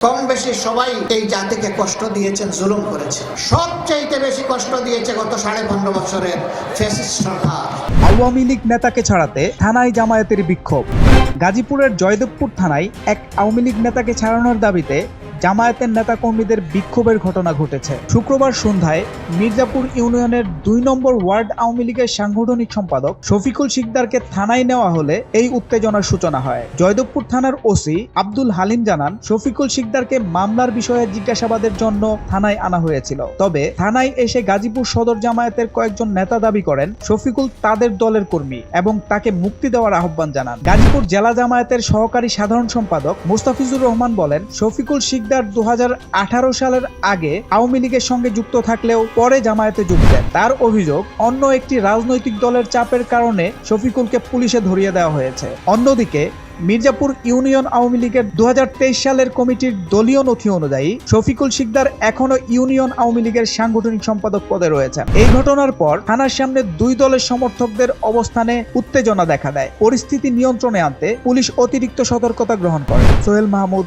কম বেশি সবাই এই জাতিকে কষ্ট দিয়েছেন, জুলুম করেছে সবচাইতে বেশি কষ্ট দিয়েছে গত সাড়ে পনেরো বছরের আওয়ামী লীগ নেতাকে ছাড়াতে থানায় জামায়াতের বিক্ষোভ। গাজীপুরের জয়দেবপুর থানায় এক আওয়ামী লীগ নেতাকে ছাড়ানোর দাবিতে জামায়াতের নেতাকর্মীদের বিক্ষোভের ঘটনা ঘটেছে। শুক্রবার সন্ধ্যায় মির্জাপুর ইউনিয়নের দুই নম্বর ওয়ার্ড আওয়ামী লীগের সাংগঠনিক সম্পাদক শফিকুল শিকদারকে থানায় নেওয়া হলে এই উত্তেজনার সূচনা হয়। জয়দেবপুর থানার ওসি আব্দুল হালিম জানান, শফিকুল শিকদারকে মামলার বিষয়ে জিজ্ঞাসাবাদের জন্য থানায় আনা হয়েছিল। তবে থানায় এসে গাজীপুর সদর জামায়াতের কয়েকজন নেতা দাবি করেন, শফিকুল তাদের দলের কর্মী এবং তাকে মুক্তি দেওয়ার আহ্বান জানান। গাজীপুর জেলা জামায়াতের সহকারী সাধারণ সম্পাদক মুস্তাফিজুর রহমান বলেন, শফিকুল শিকদার দু হাজার আঠারো সালের আগে আওয়ামী লীগের সঙ্গে যুক্ত থাকলেও পরে জামায়াতে যোগ দেন। তার অভিযোগ, অন্য একটি রাজনৈতিক দলের চাপের কারণে শফিকুলকে পুলিশে ধরিয়ে দেওয়া হয়েছে। অন্যদিকে, মির্জাপুর ইউনিয়ন আওয়ামী লীগের দুহাজার তেইশ সালের কমিটির দলীয় নথি অনুযায়ী শফিকুল শিকদার এখনও ইউনিয়ন আওয়ামী লীগের সাংগঠনিক সম্পাদক পদে রয়েছেন। এই ঘটনার পর থানার সামনে দুই দলের সমর্থকদের অবস্থানে উত্তেজনা দেখা দেয়। পরিস্থিতি নিয়ন্ত্রণে আনতে পুলিশ অতিরিক্ত সতর্কতা গ্রহণ করে। সোহেল মাহমুদ